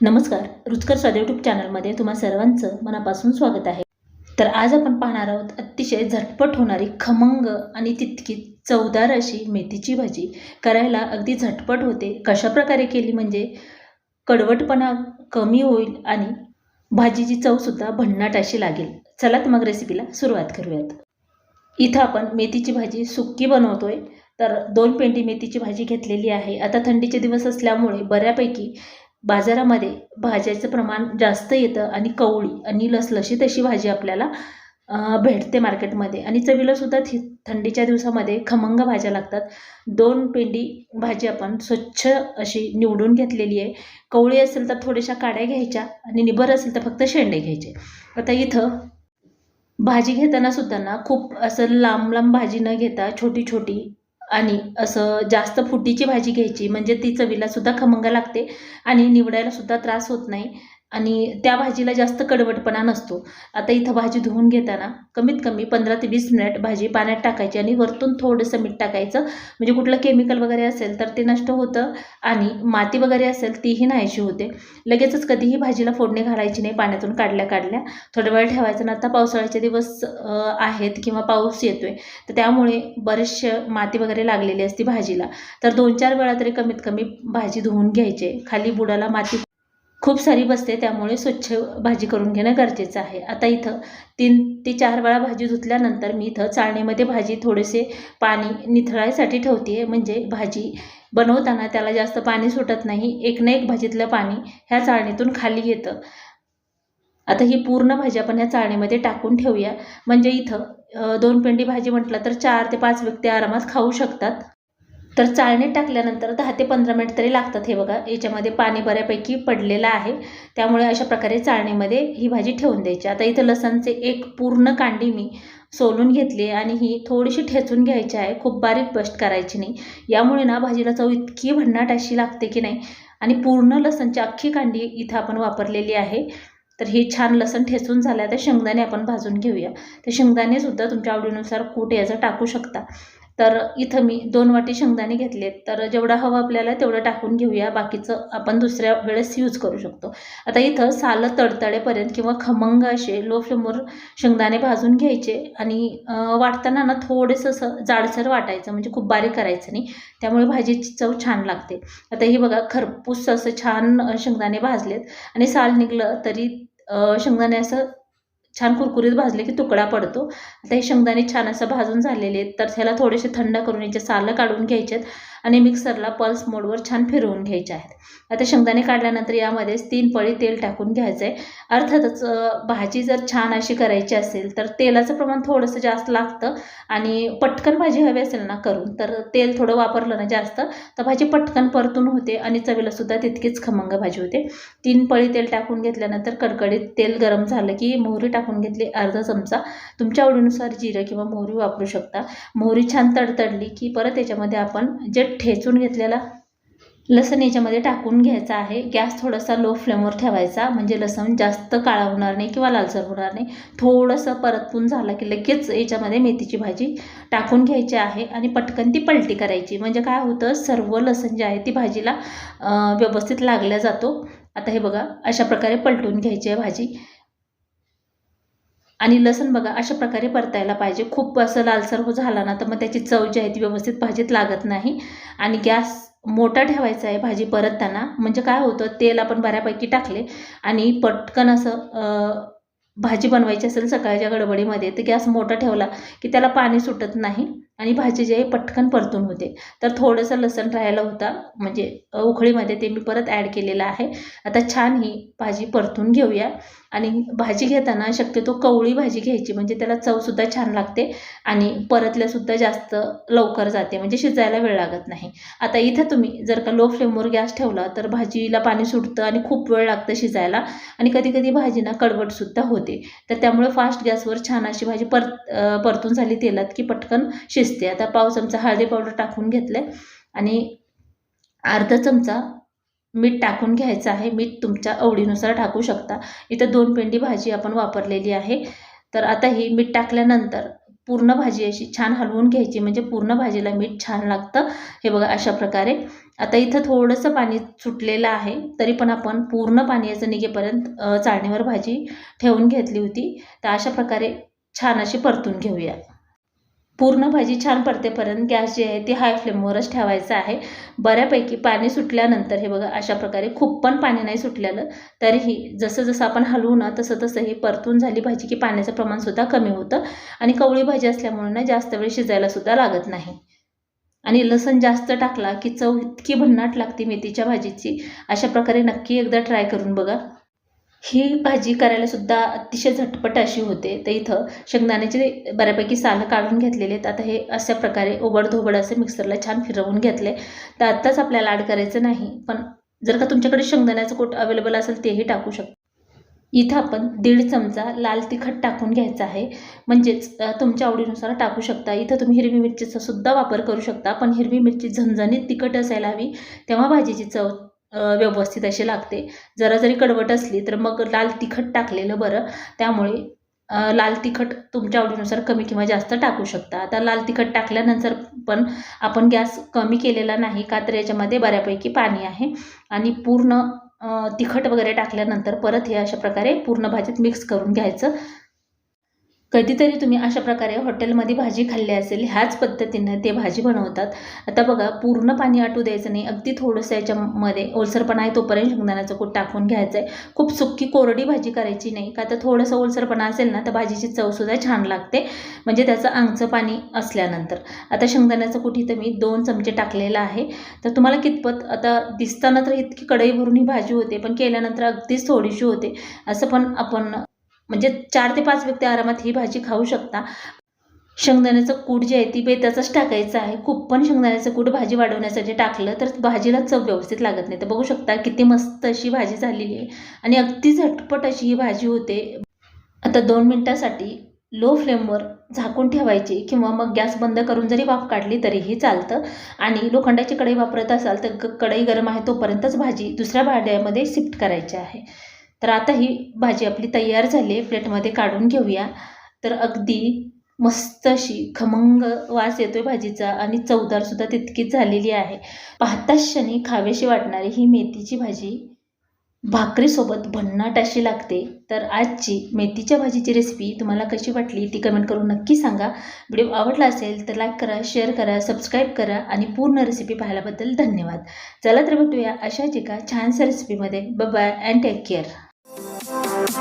नमस्कार रुचकर स्वाद यूट्यूब चॅनलमध्ये तुम्हा सर्वांचं मनापासून स्वागत आहे. तर आज आपण पाहणार आहोत अतिशय झटपट होणारी खमंग आणि तितकी चवदार अशी मेथीची भाजी. करायला अगदी झटपट होते. कशा प्रकारे केली म्हणजे कडवटपणा कमी होईल आणि भाजीची चवसुद्धा भन्नाट अशी लागेल. चला तर मग रेसिपीला सुरुवात करूयात. इथं आपण मेथीची भाजी सुक्की बनवतोय. तर दोन पेंडी मेथीची भाजी घेतलेली आहे. आता थंडीचे दिवस असल्यामुळे बऱ्यापैकी बाजारामध्ये भाज्याचं प्रमाण जास्त येतं आणि कवळी आणि लसलशीत अशी भाजी आपल्याला भेटते मार्केटमध्ये. आणि चवीलासुद्धा थि थंडीच्या दिवसामध्ये खमंग भाज्या लागतात. दोन पेंडी भाजी आपण स्वच्छ अशी निवडून घेतलेली आहे. कवळी असेल तर थोड्याशा काड्या घ्यायच्या आणि निबर असेल तर फक्त शेंडे घ्यायचे. आता इथं भाजी घेताना सुद्धा ना खूप असं लांब लांब भाजी न घेता छोटी छोटी आणि असं जास्त फुटीची भाजी घ्यायची म्हणजे ती चवीला सुद्धा खमंग लागते आणि निवडायला सुद्धा त्रास होत नाही. आणि त्या भाजीला जास्त कडवटपणा नसतो. आता इथं भाजी धुवून घेताना कमीत कमी पंधरा ते वीस मिनिट भाजी पाण्यात टाकायची आणि वरतून थोडंसं मीठ टाकायचं. म्हणजे कुठलं केमिकल वगैरे असेल तर ते नष्ट होतं आणि माती वगैरे असेल तीही नाहीशी होते. लगेचच कधीही भाजीला फोडणी घालायची नाही पाण्यातून काढल्या काढल्या. थोडा वेळ ठेवायचं ना आता पावसाळ्याचे दिवस आहेत किंवा पाऊस येतोय तर त्यामुळे बरेचसे माती वगैरे लागलेली असते भाजीला. तर दोन चार वेळा तरी कमीत कमी भाजी धुवून घ्यायचे. खाली बुडाला माती खूप सारी बसते त्यामुळे स्वच्छ भाजी करून घेणं गरजेचं आहे. आता इथं तीन ते चार वेळा भाजी धुतल्यानंतर मी इथं चाळणीमध्ये भाजी थोडेसे पाणी निथळायसाठी ठेवते. आहे म्हणजे भाजी बनवताना त्याला जास्त पाणी सुटत नाही. एक ना एक भाजीतलं पाणी ह्या चाळणीतून खाली येतं. आता ही पूर्ण भाजी आपण ह्या चाळणीमध्ये टाकून ठेवूया. म्हणजे इथं दोन पेंडी भाजी म्हटलं तर चार ते पाच व्यक्ती आरामात खाऊ शकतात. तर चाळणीत टाकल्यानंतर दहा ते पंधरा मिनिट तरी लागतात हे बघा. याच्यामध्ये पाणी बऱ्यापैकी पडलेलं आहे. त्यामुळे अशा प्रकारे चाळणीमध्ये ही भाजी ठेवून द्यायची. आता इथं लसणचे एक पूर्ण कांडी मी सोलून घेतली आहे आणि ही थोडीशी ठेचून घ्यायची आहे. खूप बारीक पेस्ट करायची नाही. यामुळे ना भाजीला चव इतकी भन्नाट अशी लागते की नाही. आणि पूर्ण लसणची अख्खी कांडी इथं आपण वापरलेली आहे. तर हे छान लसण ठेचून झालं आहे तर शेंगदाणे आपण भाजून घेऊया. तर शेंगदाणेसुद्धा तुमच्या आवडीनुसार कूट याचं टाकू शकता. तर इथं मी दोन वाटी शेंगदाणे घेतलेत. तर जेवढा हवं आपल्याला तेवढं टाकून घेऊया. बाकीचं आपण दुसऱ्या वेळेस यूज करू शकतो. आता इथं सालं तडतडेपर्यंत किंवा खमंग असे लो फ्लेमवर शेंगदाणे भाजून घ्यायचे आणि वाटताना ना थोडंसं असं जाडसर वाटायचं. म्हणजे खूप बारीक करायचं नाही. त्यामुळे भाजीची चव छान लागते. आता हे बघा खरपूस असं छान शेंगदाणे भाजलेत आणि साल निघलं तरी शेंगदाणे असं छान कुरकुरीत भाजले की तुकडा पडतो. आता हे शेंगदाणे छान असं भाजून झालेले आहेत. तर ह्याला थोडेसे थंड करून याचे सालं काढून घ्यायचे आहेत आणि मिक्सरला पल्स मोडवर छान फिरवून घ्यायचे आहेत. आता शेंगदाणे काढल्यानंतर यामध्येच तीन पळी तेल टाकून घ्यायचं आहे अर्थातच भाजी जर छान अशी करायची असेल तर तेलाचं प्रमाण थोडंसं जास्त लागतं आणि पटकन भाजी हवी असेल ना करून तर तेल थोडं वापरलं ना जास्त तर भाजी पटकन परतून होते आणि चवीला सुद्धा तितकीच खमंग भाजी होते. तीन पळी तेल टाकून घेतल्यानंतर कडकडीत तेल गरम झालं की मोहरी टाकून घेतली अर्धा चमचा. तुमच्या आवडीनुसार जिरं किंवा मोहरी वापरू शकता. मोहरी छान तडतडली की परत याच्यामध्ये आपण जे ठेचून घेतलेला. लसण याच्यामध्ये टाकून घ्यायचा आहे. गॅस थोडासा लो फ्लेमवर ठेवायचा. म्हणजे लसण जास्त काळा होणार नाही किंवा लालसर होणार नाही. थोडंसं परतून झालं की लगेच याच्यामध्ये मेथीची भाजी टाकून घ्यायची आहे आणि पटकन ती पलटी करायची. म्हणजे काय होतं सर्व लसण जे आहे ती भाजीला व्यवस्थित लागल्या जातो. आता हे बघा अशा प्रकारे पलटून घ्यायची आहे भाजी. आणि लसण बघा अशा प्रकारे परतायला पाहिजे. खूप असं लालसर हो झाला ना तर मग त्याची चव जी आहे ती व्यवस्थित भाजीत लागत नाही. आणि गॅस मोठा ठेवायचा आहे भाजी परतताना. म्हणजे काय होतं तेल आपण बऱ्यापैकी टाकले आणि पटकन असं भाजी बनवायची असेल सकाळच्या गडबडीमध्ये तर गॅस मोठा ठेवला की त्याला पाणी सुटत नाही. आणि भाजी जी आहे पटकन परतून होते. तर थोडंसं लसण राहायला होता. म्हणजे उखळीमध्ये उकळीमध्ये ते मी परत ॲड केलेलं आहे. आता छान ही भाजी परतून घेऊया. आणि भाजी घेताना शक्यतो कवळी भाजी घ्यायची. म्हणजे त्याला चवसुद्धा छान लागते. आणि परतल्यासुद्धा जास्त लवकर जाते. म्हणजे शिजायला वेळ लागत नाही. आता इथं तुम्ही जर का लो फ्लेमवर गॅस ठेवला तर भाजीला पाणी सुटतं आणि खूप वेळ लागतं शिजायला. आणि कधी कधी भाजी कडवटसुद्धा होते. तर त्यामुळे फास्ट गॅसवर छान अशी भाजी परत परतून झाली तेलात की पटकन शिज शिजते. आता पाव चमचा हळदी पावडर टाकून घेतले आणि अर्धा चमचा मीठ टाकून घ्यायचं आहे. मीठ तुमच्या आवडीनुसार टाकू शकता. इथं दोन पेंडी भाजी आपण वापरलेली आहे. तर आता ही मीठ टाकल्यानंतर पूर्ण भाजी अशी छान हलवून घ्यायची. म्हणजे पूर्ण भाजीला मीठ छान लागतं. हे बघा अशा प्रकारे. आता इथं थोडंसं पाणी सुटलेलं आहे. तरी पण आपण पूर्ण पाणी याचं निघेपर्यंत चाळणीवर भाजी ठेवून घेतली होती. तर अशा प्रकारे छान अशी परतून घेऊया. पूर्ण भाजी छान परतेपर्यंत गॅस जे आहे ते हाय फ्लेमवरच ठेवायचं आहे. बऱ्यापैकी पाणी सुटल्यानंतर हे बघा अशा प्रकारे खूप पण पाणी नाही सुटलेलं. तरीही जसं जसं आपण हलवू ना तसं तसं हे परतून झाली भाजी की पाण्याचं प्रमाणसुद्धा कमी होतं. आणि कवळी भाजी असल्यामुळे ना जास्त वेळ शिजायलासुद्धा लागत नाही. आणि लसण जास्त टाकला की चव इतकी भन्नाट लागते मेथीच्या भाजीची. अशा प्रकारे नक्की एकदा ट्राय करून बघा. ही भाजी करायला सुद्धा अतिशय झटपट अशी होते. तर इथं शेंगदाण्याचे बऱ्यापैकी सालं काढून घेतलेले आहेत. आता हे अशा प्रकारे ओबडधोबड असे मिक्सरला छान फिरवून घेतले. तर आत्ताच आपल्याला ॲड करायचं नाही पण जर का तुमच्याकडे शेंगदाण्याचं कोट अवेलेबल असेल तेही टाकू शकता. इथं आपण दीड चमचा लाल तिखट टाकून घ्यायचं आहे. म्हणजेच तुमच्या आवडीनुसार टाकू शकता. इथं तुम्ही हिरवी मिरचीचा सुद्धा वापर करू शकता पण हिरवी मिरची झणझणीत तिखट असायला हवी. तेव्हा भाजीची चव व्यवस्थित अशी लागते. जरा जरी कडवट असली तर मग लाल तिखट टाकलेलं बरं. त्यामुळे लाल तिखट तुमच्या आवडीनुसार कमी किंवा जास्त टाकू शकता. आता लाल तिखट टाकल्यानंतर पण आपण गॅस कमी केलेला नाही का तर याच्यामध्ये बऱ्यापैकी पाणी आहे. आणि पूर्ण तिखट वगैरे टाकल्यानंतर परत हे अशा प्रकारे पूर्ण भाजीत मिक्स करून घ्यायचं. कधीतरी तुम्ही अशा प्रकारे हॉटेलमध्ये भाजी खाल्ली असेल ह्याच पद्धतीनं ते भाजी बनवतात. आता बघा पूर्ण पाणी आटू द्यायचं नाही. अगदी थोडंसं याच्यामध्ये ओलसरपणा आहे तोपर्यंत शेंगदाण्याचं कूट टाकून घ्यायचं आहे खूप सुक्की कोरडी भाजी करायची नाही. का तर थोडंसं ओलसरपणा असेल ना तर भाजीची चवसुद्धा छान लागते. म्हणजे त्याचं आंगचं पाणी असल्यानंतर. आता शेंगदाण्याचं कूट इथं मी दोन चमचे टाकलेलं आहे. तर तुम्हाला कितपत आता दिसताना तर इतकी कढई भरून ही भाजी होते पण केल्यानंतर अगदीच थोडीशी होते. असं पण आपण म्हणजे चार ते पाच व्यक्ती आरामात ही भाजी खाऊ शकता. शेंगदाण्याचं कूट जे आहे ती बेताचंच टाकायचं आहे. खूप पण शेंगदाण्याचं कूट भाजी वाढवण्यासाठी टाकलं तर भाजीला चव व्यवस्थित लागत नाही. तर बघू शकता किती मस्त अशी भाजी झालेली आहे. आणि अगदी झटपट अशी ही भाजी होते. आता दोन मिनटासाठी लो फ्लेमवर झाकून ठेवायची किंवा मग गॅस बंद करून जरी वाफ काढली तरीही चालतं. आणि लोखंडाची कढई वापरत असाल तर कढई गरम आहे तोपर्यंतच भाजी दुसऱ्या भांड्यामध्ये शिफ्ट करायची आहे. तर आता ही भाजी आपली तयार झाली आहे. प्लेटमध्ये काढून घेऊया. तर अगदी मस्त अशी खमंग वास येतोय भाजीचा आणि चवदारसुद्धा तितकीच झालेली आहे. पाहताच क्षणी खावेशी वाटणारी ही मेथीची भाजी भाकरीसोबत भन्नाट अशी लागते. तर आजची मेथीच्या भाजीची रेसिपी तुम्हाला कशी वाटली ती कमेंट करून नक्की सांगा. व्हिडिओ आवडला असेल तर लाईक करा शेअर करा सबस्क्राईब करा आणि पूर्ण रेसिपी पाहिल्याबद्दल धन्यवाद. चला तर भेटूया अशाच एका छानशा रेसिपीमध्ये bye and take care Música